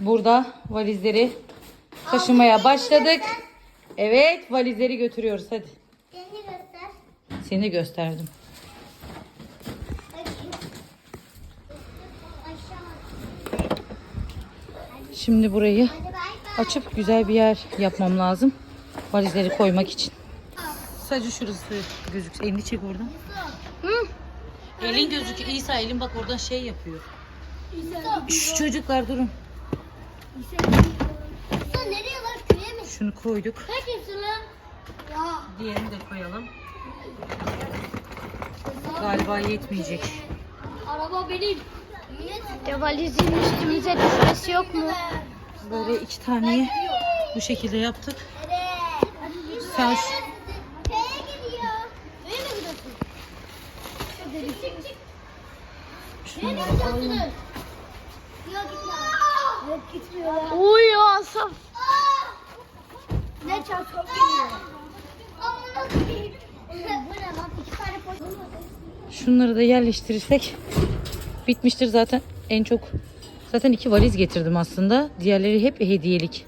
Burada valizleri taşımaya başladık. Evet valizleri götürüyoruz hadi. Beni göster. Seni gösterdim. Şimdi burayı açıp güzel bir yer yapmam lazım. Valizleri koymak için. Sadece şurası gözük. Elini çek oradan. Elin gözüküyor. İsa elin bak oradan şey yapıyor. Şu çocuklar durun. Sen nereye var? Köye mi? Şunu koyduk. Kaç lan? Ya. Diğerini de koyalım. Galiba yetmeyecek. Araba benim. Ya valizin üstümüze düşmesi yok mu? Böyle iki taneyi bu şekilde yaptık. Sen şu- Köye gidiyor. Köye mi gidiyorsun? Çık çık. Köye mi gidiyorsunuz? Gitmiyorlar. Uyuyor Asaf. Ne çok çok? Bu şunları da yerleştirirsek bitmiştir zaten en çok. Zaten iki valiz getirdim aslında. Diğerleri hep hediyelik.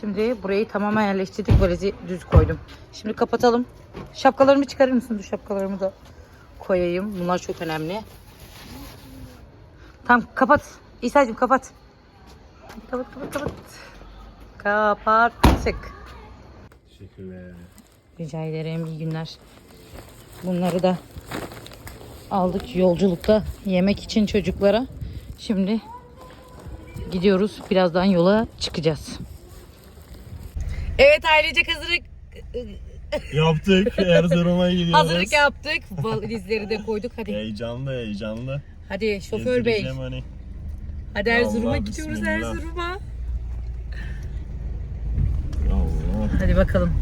Şimdi burayı tamamen yerleştirdik. Valizi düz koydum. Şimdi kapatalım. Şapkalarımı çıkarır mısın? Dur şapkalarımı da koyayım. Bunlar çok önemli. Tamam kapat. İsa'cığım kapat. Kapat kapat kapat. Kapattık. Teşekkürler. Rica ederim. İyi günler. Bunları da aldık yolculukta yemek için çocuklara. Şimdi gidiyoruz. Birazdan yola çıkacağız. Evet ailecek hazırlık Yaptık. Erzurum'a gidiyoruz. hazırlık yaptık. Valizleri de koyduk. Hadi. Heyecanlı heyecanlı. Hadi şoför bey. Gezdireceğim Hani. Hadi Erzurum'a Allah, gidiyoruz bismillah. Erzurum'a. Allah. Hadi bakalım.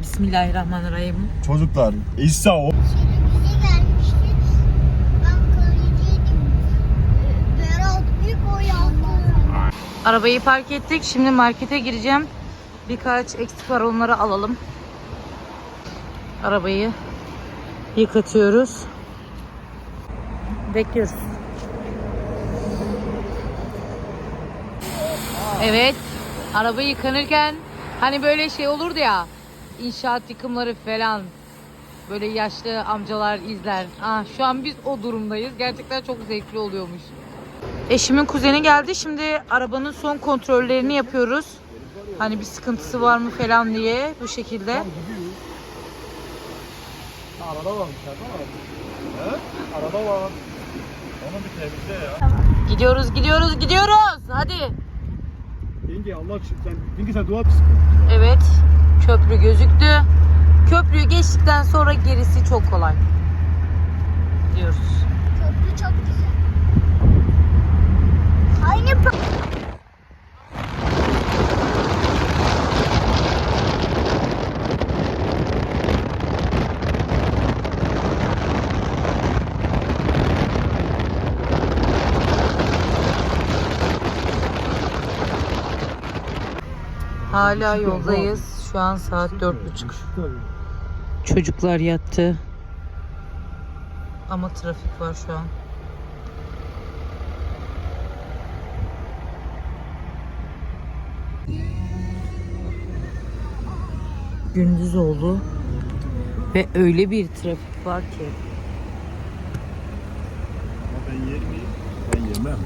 Bismillahirrahmanirrahim. Çocuklar İsa o. Bize gelmişti. Ben kaleciydim. Berat bir gol attı. Arabayı park ettik. Şimdi markete gireceğim. Birkaç eksik var onları alalım. Arabayı yıkatıyoruz. Bekliyoruz. Evet. Araba yıkanırken hani böyle şey olurdu ya. inşaat yıkımları falan. Böyle yaşlı amcalar izler. Ah, şu an biz o durumdayız. Gerçekten çok zevkli oluyormuş. Eşimin kuzeni geldi. Şimdi arabanın son kontrollerini yapıyoruz. Hani bir sıkıntısı var mı falan diye bu şekilde. Araba var. He? Araba var. Onu bir temizle ya. Gidiyoruz, gidiyoruz, gidiyoruz. Hadi. Yenge Allah aşkına sen, yenge sen dua psik. Evet. Köprü gözüktü. Köprüyü geçtikten sonra gerisi çok kolay. Gidiyoruz. Köprü çok güzel. Hala yoldayız. Şu an saat dört buçuk. Çocuklar yattı. Ama trafik var şu an. Gündüz oldu. Ve öyle bir trafik var ki. Ben yer miyim? Ben yemem.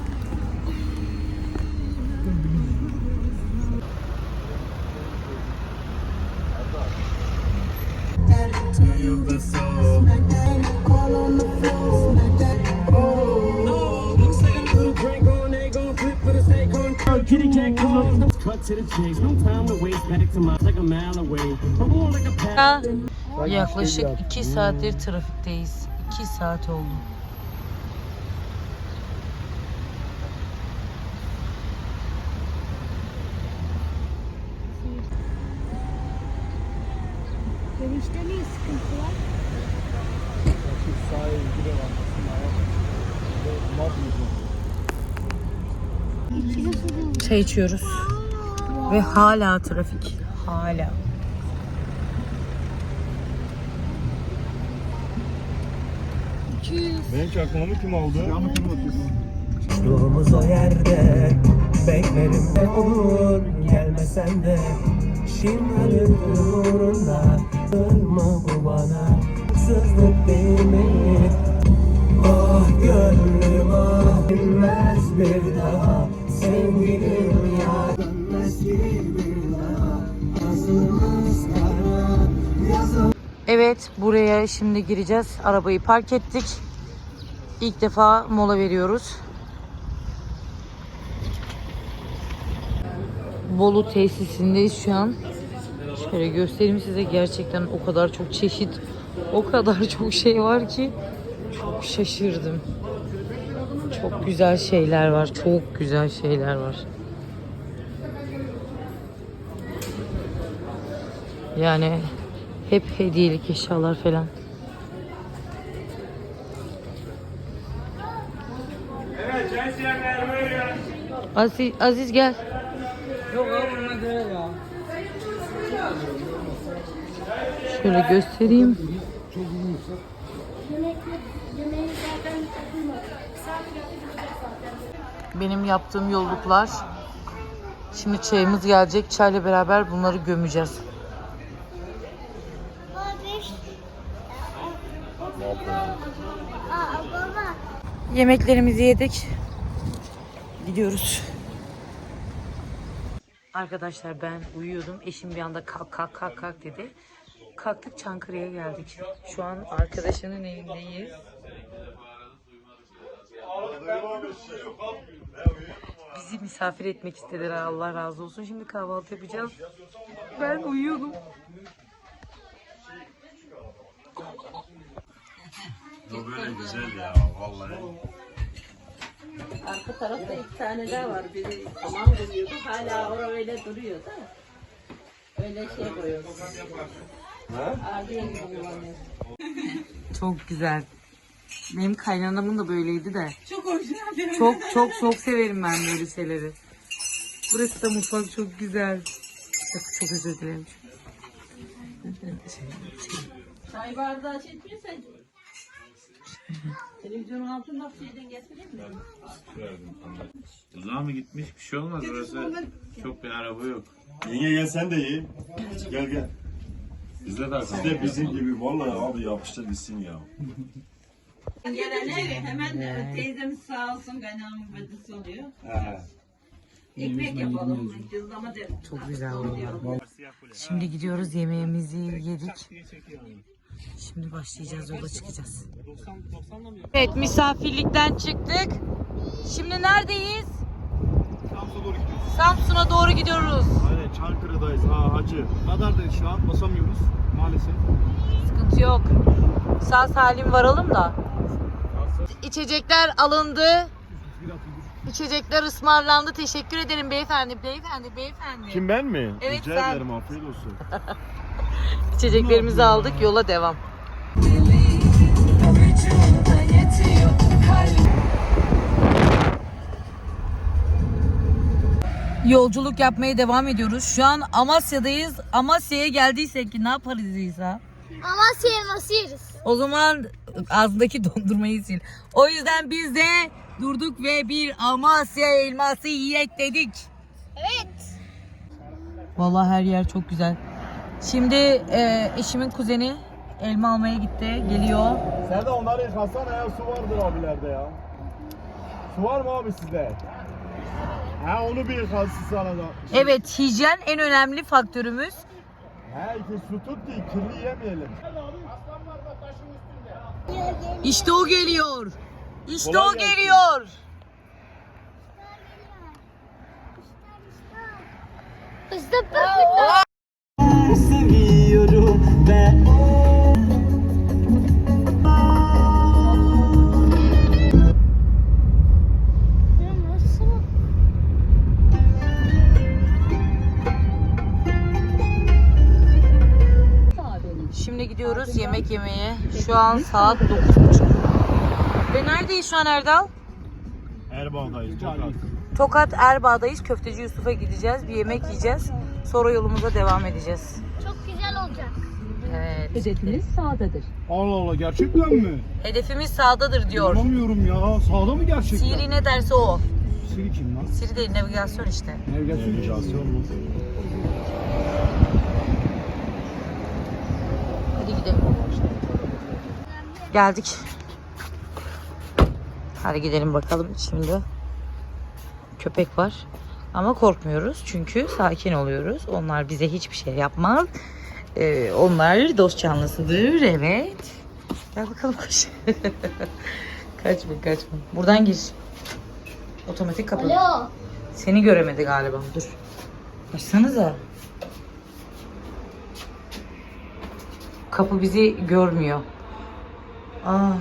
A pass. Yaklaşık 2 saattir trafikteyiz. 2 saat oldu. Dönüşte ne sıkıntı var? Çay içiyoruz. Ve hala trafik. Hala. Benim çakmağımı kim aldı? Çakmağımı kim atıyorsun? Yolumuz o yerde Beklerim ne olur Gelmesen de Şirin uğrunda Kırma bu bana Sızlık değil mi? Ah gönlüm ah Bilmez bir daha Sevgilim ya Dönmez bir daha Azımız kara Yazım Evet buraya şimdi gireceğiz. Arabayı park ettik. İlk defa mola veriyoruz. Bolu tesisindeyiz şu an. Şöyle göstereyim size gerçekten o kadar çok çeşit, o kadar çok şey var ki çok şaşırdım. Çok güzel şeyler var, çok güzel şeyler var. Yani hep hediyelik eşyalar falan. Aziz, Aziz gel. Şöyle göstereyim. Benim yaptığım yolluklar. Şimdi çayımız gelecek. Çayla beraber bunları gömeceğiz. Yemeklerimizi yedik. Gidiyoruz. Arkadaşlar ben uyuyordum. Eşim bir anda kalk kalk kalk kalk dedi. Kalktık Çankırı'ya geldik. Şu an arkadaşının evindeyiz. Bizi misafir etmek istediler Allah razı olsun. Şimdi kahvaltı yapacağız. Ben uyuyordum. Bu böyle güzel ya vallahi. Arka tarafta iki tane daha var. Biri tamam duruyordu. Hala orada öyle duruyor da. Öyle şey koyuyoruz. Çok güzel. Benim kaynanamın da böyleydi de. Çok orijinal. Çok çok çok severim ben böyle şeyleri. Burası da mutfak çok güzel. Çok, çok özür dilerim. Çay bardağı etmiyorsan televizyonun altında şeyden getireyim mi? Uzağa mı gitmiş? Bir şey olmaz. Burası çok bir araba yok. Yenge gel sen de ye. Gel gel. Bizde de Siz de bizim gibi vallahi abi yapıştır gitsin ya. Gelene hemen teyzemiz sağ olsun kaynağımın badisi oluyor. He. Ekmek yapalım. Cızlama derim. Çok güzel oldu. Şimdi gidiyoruz yemeğimizi yedik. Şimdi başlayacağız yola çıkacağız. Evet misafirlikten çıktık. Şimdi neredeyiz? Samsun'a doğru gidiyoruz. Aynen Çankırı'dayız. Ha hacı. Kadar'dayız şu an. Basamıyoruz maalesef. Sıkıntı yok. Sağ salim varalım da. İçecekler alındı. İçecekler ısmarlandı. Teşekkür ederim beyefendi. Beyefendi, beyefendi. Kim ben mi? Evet, Rica sen. ederim afiyet olsun. İçeceklerimizi aldık. Yola devam. Yolculuk yapmaya devam ediyoruz. Şu an Amasya'dayız. Amasya'ya geldiysek ki ne yaparız İsa? Amasya elması yeriz. O zaman ağzındaki dondurmayı sil. O yüzden biz de durduk ve bir Amasya elması yiyek dedik. Evet. Vallahi her yer çok güzel. Şimdi e, eşimin kuzeni elma almaya gitti. Geliyor. Sen de onları yıkasana ya. Su vardır abilerde ya. Su var mı abi sizde? Ha onu bir yıkansın sana da. Evet hijyen en önemli faktörümüz. He iki su tut ki kirli yemeyelim. İşte o geliyor. İşte Kolay o gelsin. geliyor. Hızlı pırpırlar. Seviyorum ve gidiyoruz yemek yemeye. Şu an saat 9.30. Ve neredeyiz şu an Erdal? Erbağ'dayız. Çok az. Tokat Erbaa'dayız. Köfteci Yusuf'a gideceğiz. Bir yemek yiyeceğiz. Sonra yolumuza devam edeceğiz. Çok güzel olacak. Evet. Hedefiniz sağdadır. Allah Allah gerçekten mi? Hedefimiz sağdadır diyor. İnanamıyorum ya. Sağda mı gerçekten? Siri ne derse o. Siri kim lan? Siri değil navigasyon işte. Navigasyon mu? Hadi. Geldik. Hadi gidelim bakalım şimdi. Köpek var. Ama korkmuyoruz çünkü sakin oluyoruz. Onlar bize hiçbir şey yapmaz. Ee, onlar dost canlısıdır. Evet. Gel bakalım koş. kaçma kaçma. Buradan gir. Otomatik kapı. Alo. Seni göremedi galiba. Dur. Açsanıza. Kapı bizi görmüyor. Aa.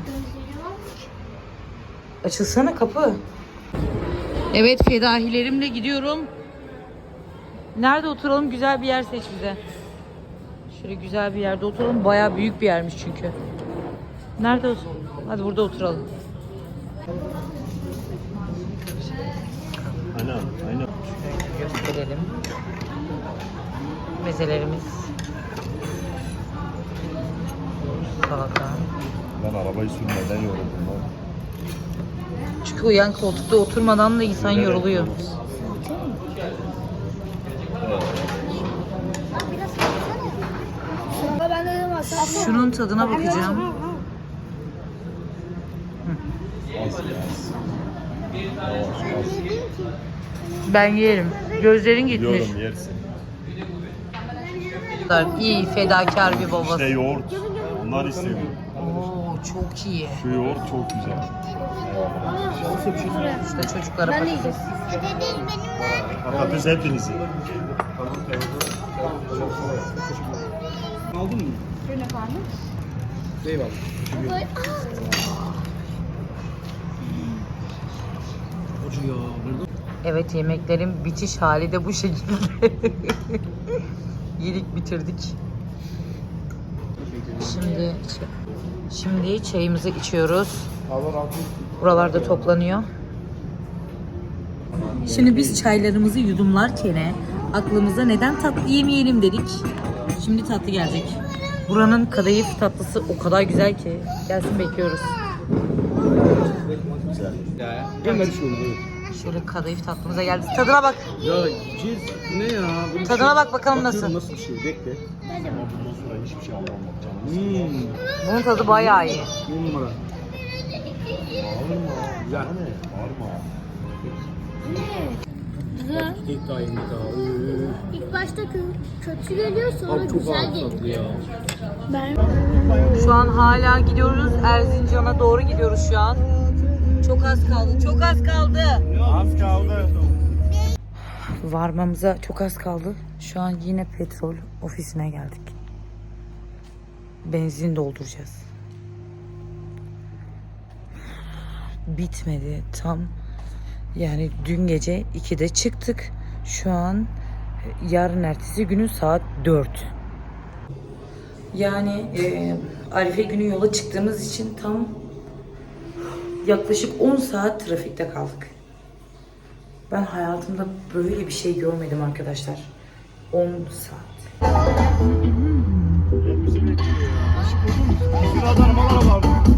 Açılsana kapı. Evet fedahilerimle gidiyorum. Nerede oturalım? Güzel bir yer seç bize. Şöyle güzel bir yerde oturalım. Bayağı büyük bir yermiş çünkü. Nerede olsun? Hadi burada oturalım. Aynen, aynen. gösterelim. Mezelerimiz. Salata. Ben arabayı sürmeden yoruldum lan. Çünkü uyan koltukta oturmadan da insan yoruluyor. Dedim aslında. Şunun tadına bakacağım. Ben yerim. Gözlerin gitmiş. Yiyorum yersin. İyi fedakar bir babası. İşte yoğurt. Bunlar istiyorum. Oo çok iyi. Şu yoğurt çok güzel. İşte çocuklara patates. Patates hepinizi. Evet yemeklerin bitiş hali de bu şekilde. Yedik bitirdik. Şimdi şimdi çayımızı içiyoruz. Buralarda toplanıyor. Şimdi biz çaylarımızı yudumlarken aklımıza neden tatlı yemeyelim dedik. Şimdi tatlı gelecek. Buranın kadayıf tatlısı o kadar güzel ki. Gelsin bekliyoruz. Şöyle kadayıf tatlımıza geldi. Tadına bak. Ya ciz ne ya? Bu Tadına bak bakalım nasıl. Nasıl bir şey? Bekle. Bundan sonra hiçbir şey anlamamak canım. Hmm. Bunun tadı bayağı iyi. Bir numara. Bağırma. Güzel. Bağırma. Güzel. İlk daha yeni daha. İlk başta kö- kötü geliyor sonra Abi çok güzel ağır geliyor. tatlı ya. Ben Şu an hala gidiyoruz. Erzincan'a doğru gidiyoruz şu an. Çok az kaldı. Çok az kaldı. Az kaldı. Varmamıza çok az kaldı. Şu an yine petrol ofisine geldik. Benzin dolduracağız. Bitmedi tam. Yani dün gece 2'de çıktık. Şu an e, yarın ertesi günün saat 4. Yani e, Arife günü yola çıktığımız için tam yaklaşık 10 saat trafikte kaldık. Ben hayatımda böyle bir şey görmedim arkadaşlar. 10 saat. Bizi bekliyor ya. Bir sürü adam var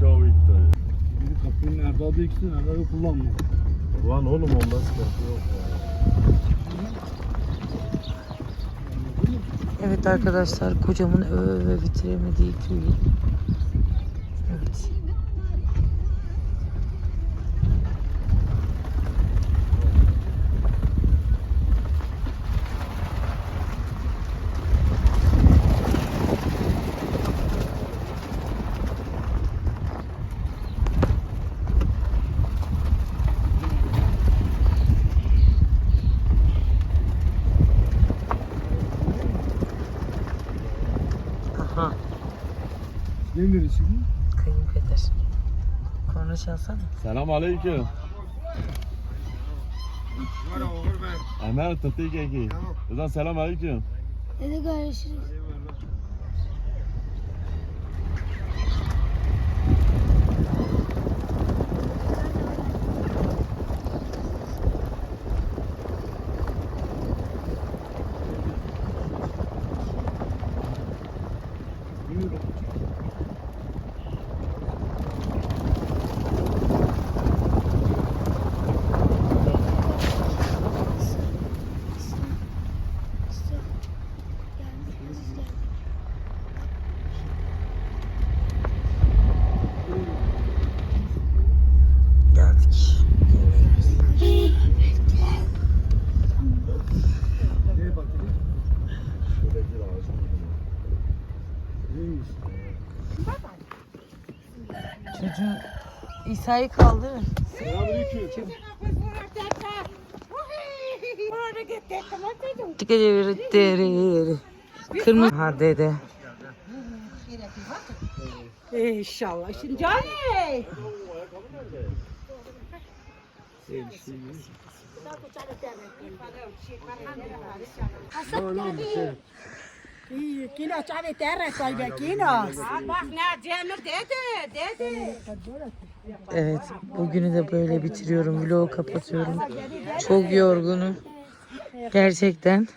Davit'te. Biri kapının Erdal'da ikisi Erdal'ı kullanmıyor. Ulan oğlum ondan sıkıntı yok. Evet arkadaşlar kocamın öve öve bitiremediği köyü Ne neresi şimdi? Kayınpeder. Korna çalsana. Selam aleyküm. Ömer tatlı keki. Buradan selam aleyküm. Hadi görüşürüz. Geldik. Çocuğun İsa'yı kaldırın. Selamünaleyküm. Kırmızı. Ha dede. İnşallah. Şimdi canım. Kino çare terre koy be kino. Bak ne Cemil dedi dedi. Evet, bugünü de böyle bitiriyorum. Vlogu kapatıyorum. Çok yorgunum. Gerçekten.